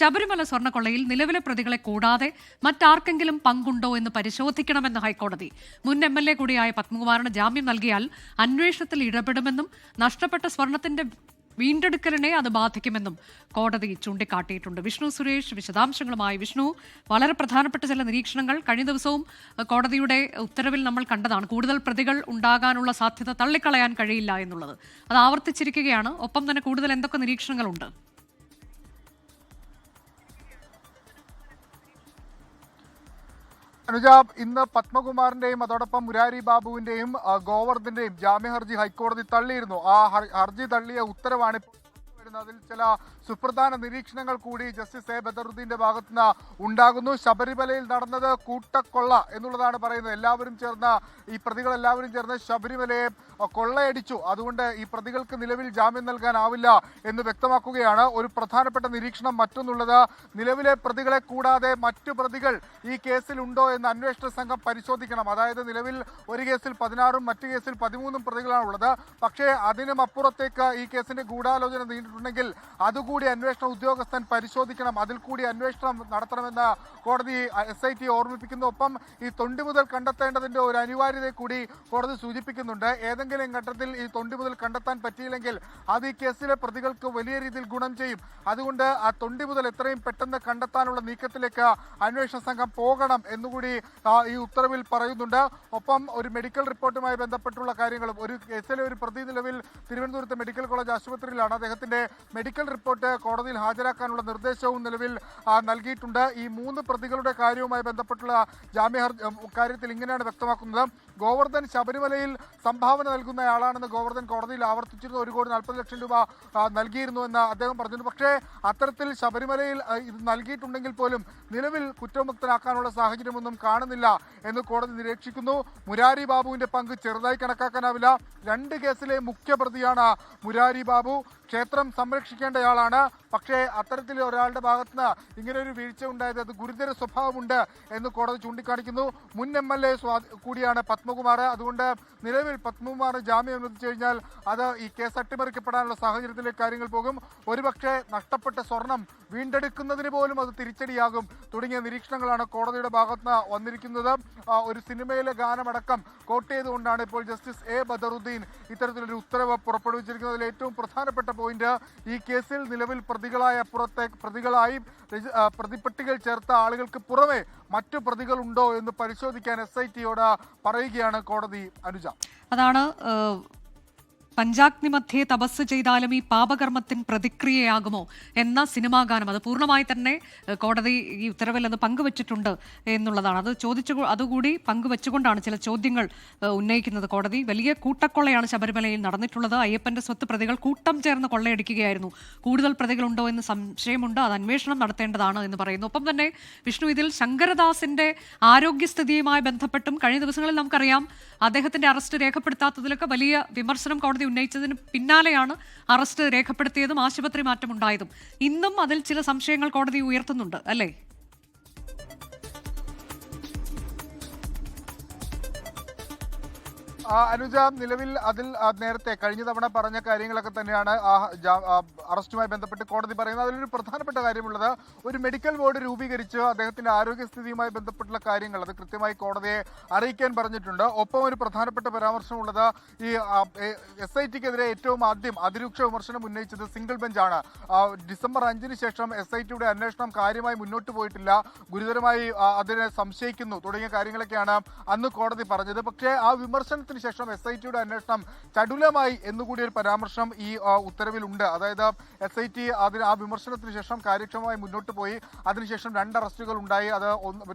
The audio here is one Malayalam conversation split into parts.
ശബരിമല സ്വർണക്കൊള്ളയിൽ നിലവിലെ പ്രതികളെ കൂടാതെ മറ്റാർക്കെങ്കിലും പങ്കുണ്ടോ എന്ന് പരിശോധിക്കണമെന്ന് ഹൈക്കോടതി. മുൻ എം എൽ എ കൂടിയായ പത്മകുമാറിന് ജാമ്യം നൽകിയാൽ അന്വേഷണത്തിൽ ഇടപെടുമെന്നും നഷ്ടപ്പെട്ട സ്വർണത്തിന്റെ വീണ്ടെടുക്കലിനെ അത് ബാധിക്കുമെന്നും കോടതി ചൂണ്ടിക്കാട്ടിയിട്ടുണ്ട്. വിഷ്ണു സുരേഷ് വിശദാംശങ്ങളുമായി വിഷ്ണു. വളരെ പ്രധാനപ്പെട്ട ചില നിരീക്ഷണങ്ങൾ കഴിഞ്ഞ ദിവസവും കോടതിയുടെ ഉത്തരവിൽ നമ്മൾ കണ്ടതാണ്. കൂടുതൽ പ്രതികൾ ഉണ്ടാകാനുള്ള സാധ്യത തള്ളിക്കളയാൻ കഴിയില്ല എന്നുള്ളത്. അത് ആവർത്തിച്ചിരിക്കുകയാണ്. ഒപ്പം തന്നെ കൂടുതൽ എന്തൊക്കെ നിരീക്ഷണങ്ങളുണ്ട്? അനുജ ഇന്ന് പത്മകുമാറിന്റെയും അതോടൊപ്പം മുരാരി ബാബുവിന്റെയും ഗോവർദ്ധന്റെയും ജാമ്യ ഹർജി ഹൈക്കോടതി തള്ളിയിരുന്നു. ആ ഹർജി തള്ളിയ ഉത്തരവാണ് ഇപ്പോൾ വരുന്നത്. അതിൽ ചില സുപ്രധാന നിരീക്ഷണങ്ങൾ കൂടി ജസ്റ്റിസ് എ ബദറുദ്ദീന്റെ ഭാഗത്തുനിന്ന് ഉണ്ടാകുന്നു. ശബരിമലയിൽ നടന്നത് കൂട്ടക്കൊള്ള എന്നുള്ളതാണ് പറയുന്നത്. എല്ലാവരും ചേർന്ന് ഈ പ്രതികൾ എല്ലാവരും ചേർന്ന് ശബരിമലയെ കൊള്ളയടിച്ചു. അതുകൊണ്ട് ഈ പ്രതികൾക്ക് നിലവിൽ ജാമ്യം നൽകാനാവില്ല എന്ന് വ്യക്തമാക്കുകയാണ്. ഒരു പ്രധാനപ്പെട്ട നിരീക്ഷണം മറ്റൊന്നുള്ളത് നിലവിലെ പ്രതികളെ കൂടാതെ മറ്റു പ്രതികൾ ഈ കേസിൽ ഉണ്ടോ എന്ന് അന്വേഷണ സംഘം പരിശോധിക്കണം. അതായത് നിലവിൽ ഒരു കേസിൽ പതിനാറും മറ്റു കേസിൽ പതിമൂന്നും പ്രതികളാണുള്ളത്. പക്ഷേ അതിനും അപ്പുറത്തേക്ക് ഈ കേസിന്റെ ഗൂഢാലോചന നീണ്ടിട്ടുണ്ടെങ്കിൽ അതുകൂടി അന്വേഷണ ഉദ്യോഗസ്ഥൻ പരിശോധിക്കണം. അതിൽ കൂടി അന്വേഷണം നടത്തണമെന്ന് കോടതി എസ് ഐ ടി ഓർമ്മിപ്പിക്കുന്നു. ഒപ്പം ഈ തൊണ്ടി മുതൽ കണ്ടെത്തേണ്ടതിന്റെ ഒരു അനിവാര്യത കൂടി കോടതി സൂചിപ്പിക്കുന്നുണ്ട്. ഏതെങ്കിലും ഘട്ടത്തിൽ ഈ തൊണ്ടി മുതൽ കണ്ടെത്താൻ പറ്റിയില്ലെങ്കിൽ അത് ഈ കേസിലെ പ്രതികൾക്ക് വലിയ രീതിയിൽ ഗുണം ചെയ്യും. അതുകൊണ്ട് ആ തൊണ്ടി മുതൽ എത്രയും പെട്ടെന്ന് കണ്ടെത്താനുള്ള നീക്കത്തിലേക്ക് അന്വേഷണ സംഘം പോകണം എന്നുകൂടി ഈ ഉത്തരവിൽ പറയുന്നുണ്ട്. ഒപ്പം ഒരു മെഡിക്കൽ റിപ്പോർട്ടുമായി ബന്ധപ്പെട്ടുള്ള കാര്യങ്ങളും. ഒരു കേസിലെ ഒരു പ്രതി നിലവിൽ തിരുവനന്തപുരത്തെ മെഡിക്കൽ കോളേജ് ആശുപത്രിയിലാണ്. അദ്ദേഹത്തിന്റെ മെഡിക്കൽ റിപ്പോർട്ട് കോടതിയിൽ ഹാജരാക്കാനുള്ള നിർദ്ദേശവും നിലവിൽ നൽകിയിട്ടുണ്ട്. ഈ മൂന്ന് പ്രതികളുടെ കാര്യവുമായി ബന്ധപ്പെട്ടുള്ള ജാമ്യ കാര്യത്തിൽ ഇങ്ങനെയാണ് വ്യക്തമാക്കുന്നത്. ഗോവർദ്ധൻ ശബരിമലയിൽ സംഭാവന നൽകുന്നയാളാണെന്ന് ഗോവർദ്ധൻ കോടതിയിൽ ആവർത്തിച്ചിരുന്നു. ഒരു കോടി നാൽപ്പത് ലക്ഷം രൂപ നൽകിയിരുന്നു എന്ന് അദ്ദേഹം പറഞ്ഞിരുന്നു. പക്ഷേ അത്തരത്തിൽ ശബരിമലയിൽ ഇത് നൽകിയിട്ടുണ്ടെങ്കിൽ പോലും നിലവിൽ കുറ്റമുക്തനാക്കാനുള്ള സാഹചര്യമൊന്നും കാണുന്നില്ല എന്ന് കോടതി നിരീക്ഷിക്കുന്നു. മുരാരി ബാബുവിന്റെ പങ്ക് ചെറുതായി കണക്കാക്കാനാവില്ല. രണ്ട് കേസിലെ മുഖ്യപ്രതിയാണ് മുരാരി ബാബു. ക്ഷേത്രം സംരക്ഷിക്കേണ്ടയാളാണ് പക്ഷേ അത്തരത്തിൽ ഒരാളുടെ ഭാഗത്തുനിന്ന് ഇങ്ങനെ ഒരു വീഴ്ച ഉണ്ടായത് അത് ഗുരുതര സ്വഭാവമുണ്ട് എന്ന് കോടതി ചൂണ്ടിക്കാണിക്കുന്നു. മുൻ എം എൽ എ കൂടിയാണ് പത്മകുമാർ. അതുകൊണ്ട് നിലവിൽ പത്മകുമാർ ജാമ്യം അനുവദിച്ചു കഴിഞ്ഞാൽ അത് ഈ കേസ് അട്ടിമറിക്കപ്പെടാനുള്ള സാഹചര്യത്തിലേക്ക് കാര്യങ്ങൾ പോകും. ഒരുപക്ഷെ നഷ്ടപ്പെട്ട സ്വർണം വീണ്ടെടുക്കുന്നതിന് പോലും അത് തിരിച്ചടിയാകും തുടങ്ങിയ നിരീക്ഷണങ്ങളാണ് കോടതിയുടെ ഭാഗത്തുനിന്ന് വന്നിരിക്കുന്നത്. ഒരു സിനിമയിലെ ഗാനമടക്കം കോട്ട് ചെയ്തുകൊണ്ടാണ് ഇപ്പോൾ ജസ്റ്റിസ് എ ബദറുദ്ദീൻ ഇത്തരത്തിലൊരു ഉത്തരവ് പുറപ്പെടുവിച്ചിരിക്കുന്നത്. ഏറ്റവും പ്രധാനപ്പെട്ട പോയിന്റ് ഈ കേസിൽ നിലവിൽ പ്രതികളായ പുറത്തെ പ്രതികളായി പ്രതിപ്പട്ടികൾ ചേർത്ത ആളുകൾക്ക് പുറമെ മറ്റു പ്രതികളുണ്ടോ എന്ന് പരിശോധിക്കാൻ എസ് ഐ ടിയോട് പറയുകയാണ് കോടതി അനുജ. അതാണ് പഞ്ചാഗ്നി മധ്യേ തപസ് ചെയ്താലും ഈ പാപകർമ്മത്തിന് പ്രതിക്രിയയാകുമോ എന്ന സിനിമാ ഗാനം അത് പൂർണമായി തന്നെ കോടതി ഈ ഉത്തരവിൽ അത് പങ്കുവച്ചിട്ടുണ്ട് എന്നുള്ളതാണ്. അത് ചോദിച്ചു അതുകൂടി പങ്കുവച്ചുകൊണ്ടാണ് ചില ചോദ്യങ്ങൾ ഉന്നയിക്കുന്നത് കോടതി. വലിയ കൂട്ടക്കൊള്ളയാണ് ശബരിമലയിൽ നടന്നിട്ടുള്ളത്. അയ്യപ്പന്റെ സ്വത്ത് പ്രതികൾ കൂട്ടം ചേർന്ന് കൊള്ളയടിക്കുകയായിരുന്നു. കൂടുതൽ പ്രതികളുണ്ടോ എന്ന് സംശയമുണ്ട്. അത് അന്വേഷണം നടത്തേണ്ടതാണ് എന്ന് പറയുന്നു. ഒപ്പം തന്നെ വിഷ്ണു ഇതിൽ ശങ്കരദാസിന്റെ ആരോഗ്യസ്ഥിതിയുമായി ബന്ധപ്പെട്ടും കഴിഞ്ഞ ദിവസങ്ങളിൽ നമുക്കറിയാം അദ്ദേഹത്തിന്റെ അറസ്റ്റ് രേഖപ്പെടുത്താത്തതിലൊക്കെ വലിയ വിമർശനം കോടതി ഉന്നയിച്ചതിന് പിന്നാലെയാണ് അറസ്റ്റ് രേഖപ്പെടുത്തിയതും ആശുപത്രി മാറ്റമുണ്ടായതും. ഇന്നും അതിൽ ചില സംശയങ്ങൾ കോടതി ഉയർത്തുന്നുണ്ട് അല്ലേ? അനുജ നിലവിൽ അതിൽ നേരത്തെ കഴിഞ്ഞ തവണ പറഞ്ഞ കാര്യങ്ങളൊക്കെ തന്നെയാണ് അറസ്റ്റുമായി ബന്ധപ്പെട്ട് കോടതി പറയുന്നത്. അതിലൊരു പ്രധാനപ്പെട്ട കാര്യമുള്ളത് ഒരു മെഡിക്കൽ ബോർഡ് രൂപീകരിച്ച് അദ്ദേഹത്തിന്റെ ആരോഗ്യസ്ഥിതിയുമായി ബന്ധപ്പെട്ടുള്ള കാര്യങ്ങൾ അത് കൃത്യമായി കോടതിയെ അറിയിക്കാൻ പറഞ്ഞിട്ടുണ്ട്. ഒപ്പം ഒരു പ്രധാനപ്പെട്ട പരാമർശമുള്ളത് ഈ എസ് ഐ ടിക്കെതിരെ ഏറ്റവും ആദ്യം അതിരൂക്ഷ വിമർശനം ഉന്നയിച്ചത് സിംഗിൾ ബെഞ്ചാണ്. ഡിസംബർ അഞ്ചിന് ശേഷം എസ് ഐ ടിയുടെ അന്വേഷണം കാര്യമായി മുന്നോട്ട് പോയിട്ടില്ല. ഗുരുതരമായി അതിനെ സംശയിക്കുന്നു തുടങ്ങിയ കാര്യങ്ങളൊക്കെയാണ് അന്ന് കോടതി പറഞ്ഞത്. പക്ഷേ ആ വിമർശനത്തിന് ശേഷം എസ് ഐ ടിയുടെ അന്വേഷണം ചടുലമായി എന്നുകൂടി ഒരു പരാമർശം ഈ ഉത്തരവിലുണ്ട്. അതായത് എസ് ഐ ടി അതിന് ആ വിമർശനത്തിന് ശേഷം കാര്യക്ഷമമായി മുന്നോട്ട് പോയി. അതിനുശേഷം രണ്ട് അറസ്റ്റുകൾ ഉണ്ടായി. അത്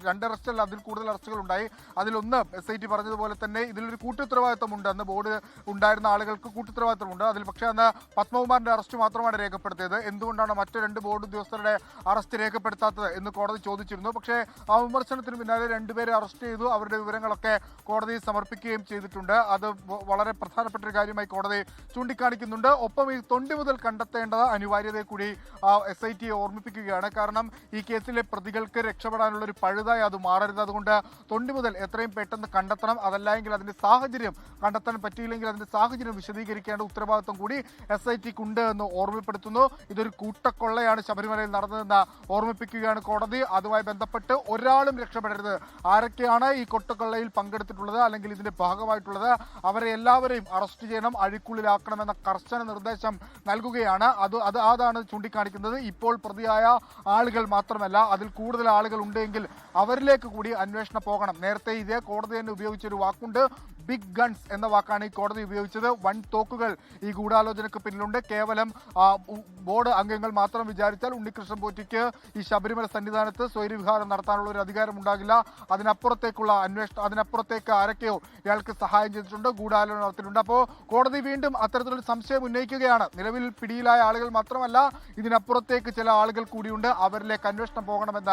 രണ്ട് അറസ്റ്റല്ല അതിൽ കൂടുതൽ അറസ്റ്റുകൾ ഉണ്ടായി. അതിലൊന്ന് എസ് ഐ ടി പറഞ്ഞതുപോലെ തന്നെ ഇതിലൊരു കൂട്ടുത്തരവാദിത്തമുണ്ട് അന്ന് ബോർഡ് ഉണ്ടായിരുന്ന ആളുകൾക്ക് കൂട്ടുത്തരവാദിത്തമുണ്ട് അതിൽ പക്ഷേ അന്ന് പത്മകുമാറിന്റെ അറസ്റ്റ് മാത്രമാണ് രേഖപ്പെടുത്തിയത്. എന്തുകൊണ്ടാണ് മറ്റു രണ്ട് ബോർഡ് ഉദ്യോഗസ്ഥരുടെ അറസ്റ്റ് രേഖപ്പെടുത്താത്തത് എന്ന് കോടതി ചോദിച്ചിരുന്നു. പക്ഷേ ആ വിമർശനത്തിന് പിന്നാലെ രണ്ടുപേരെ അറസ്റ്റ് ചെയ്തു. അവരുടെ വിവരങ്ങളൊക്കെ കോടതിയിൽ സമർപ്പിക്കുകയും ചെയ്തിട്ടുണ്ട്. നൽകിയിട്ടുണ്ട് അത് വളരെ പ്രധാനപ്പെട്ട ഒരു കാര്യമായി കോടതി ചൂണ്ടിക്കാണിക്കുന്നുണ്ട്. ഒപ്പം ഈ തൊണ്ടി മുതൽ കണ്ടെത്തേണ്ടത് അനിവാര്യതയെ കൂടി എസ് ഐ ടി ഓർമ്മിപ്പിക്കുകയാണ്. കാരണം ഈ കേസിലെ പ്രതികൾക്ക് രക്ഷപ്പെടാനുള്ള ഒരു പഴുതായി അത് മാറരുത്. അതുകൊണ്ട് തൊണ്ടി മുതൽ എത്രയും പെട്ടെന്ന് കണ്ടെത്തണം. അതല്ലെങ്കിൽ അതിന്റെ സാഹചര്യം കണ്ടെത്താൻ പറ്റിയില്ലെങ്കിൽ അതിന്റെ സാഹചര്യം വിശദീകരിക്കേണ്ട ഉത്തരവാദിത്വം കൂടി എസ് ഐ ടിക്ക് ഉണ്ട് എന്ന് ഓർമ്മപ്പെടുത്തുന്നു. ഇതൊരു കൂട്ടക്കൊള്ളയാണ് ശബരിമലയിൽ നടന്നതെന്ന് ഓർമ്മിപ്പിക്കുകയാണ് കോടതി. അതുമായി ബന്ധപ്പെട്ട് ഒരാളും രക്ഷപ്പെടരുത്. ആരൊക്കെയാണ് ഈ കൊട്ടക്കൊള്ളയിൽ പങ്കെടുത്തിട്ടുള്ളത്? അല്ലെങ്കിൽ ഇതിന്റെ ഭാഗമായിട്ടുള്ളത്? അവരെ എല്ലാവരെയും അറസ്റ്റ് ചെയ്യണം അഴിക്കുള്ളിലാക്കണമെന്ന കർശന നിർദ്ദേശം നൽകുകയാണ്. അത് അത് അതാണ് ചൂണ്ടിക്കാണിക്കുന്നത്. ഇപ്പോൾ പ്രതിയായ ആളുകൾ മാത്രമല്ല അതിൽ കൂടുതൽ ആളുകൾ ഉണ്ടെങ്കിൽ അവരിലേക്ക് കൂടി അന്വേഷണം പോകണം. നേരത്തെ ഇതേ കോടതി തന്നെ ഉപയോഗിച്ചൊരു വാക്കുണ്ട് ബിഗ് ഗൺസ് എന്ന വാക്കാണ് ഈ കോടതി ഉപയോഗിച്ചത്. വൺ തോക്കുകൾ ഈ ഗൂഢാലോചനയ്ക്ക് പിന്നിലുണ്ട്. കേവലം ബോർഡ് അംഗങ്ങൾ മാത്രം വിചാരിച്ചാൽ ഉണ്ണികൃഷ്ണൻ പോറ്റിക്ക് ഈ ശബരിമല സന്നിധാനത്ത് സ്വൈര്യവിഹാരം നടത്താനുള്ള ഒരു അധികാരം ഉണ്ടാകില്ല അതിനപ്പുറത്തേക്കുള്ള അന്വേഷണം അതിനപ്പുറത്തേക്ക് ആരൊക്കെയോ ഇയാൾക്ക് സഹായം ചെയ്തിട്ടുണ്ട് ഗൂഢാലോചന നടത്തിയിട്ടുണ്ട് അപ്പോൾ കോടതി വീണ്ടും അത്തരത്തിലൊരു സംശയം ഉന്നയിക്കുകയാണ്. നിലവിൽ പിടിയിലായ ആളുകൾ മാത്രമല്ല ഇതിനപ്പുറത്തേക്ക് ചില ആളുകൾ കൂടിയുണ്ട്. അവരിലേക്ക് അന്വേഷണം പോകണമെന്ന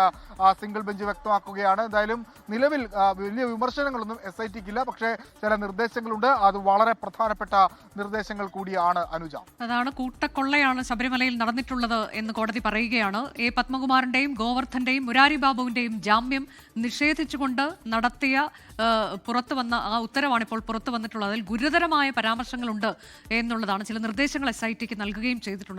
സിംഗിൾ ബെഞ്ച് വ്യക്തമാക്കുകയാണ്. എന്തായാലും നിലവിൽ വലിയ വിമർശനങ്ങളൊന്നും എസ് ഐ ടിക്കില്ല പക്ഷേ ചില നിർദ്ദേശങ്ങളുണ്ട്. അത് വളരെ പ്രധാനപ്പെട്ട നിർദ്ദേശങ്ങൾ കൂടിയാണ് അനുജ. അതാണ് കൂട്ടക്കൊള്ളയാണ് ശബരിമലയിൽ നടന്നിട്ടുള്ളത് എന്ന് കോടതി പറയുകയാണ്. എ. പത്മകുമാറിന്റെയും ഗോവർദ്ധന്റെയും മുരാരി ബാബുവിന്റെയും ജാമ്യം നിഷേധിച്ചുകൊണ്ട് നടത്തിയ പുറത്തു വന്ന ആ ഉത്തരവാണ് ഇപ്പോൾ പുറത്തു വന്നിട്ടുള്ളത് അതിൽ ഗുരുതരമായ പരാമർശങ്ങളുണ്ട് എന്നുള്ളതാണ്. ചില നിർദ്ദേശങ്ങൾ എസ് ഐ ടിക്ക് നൽകുകയും ചെയ്തിട്ടുണ്ട്.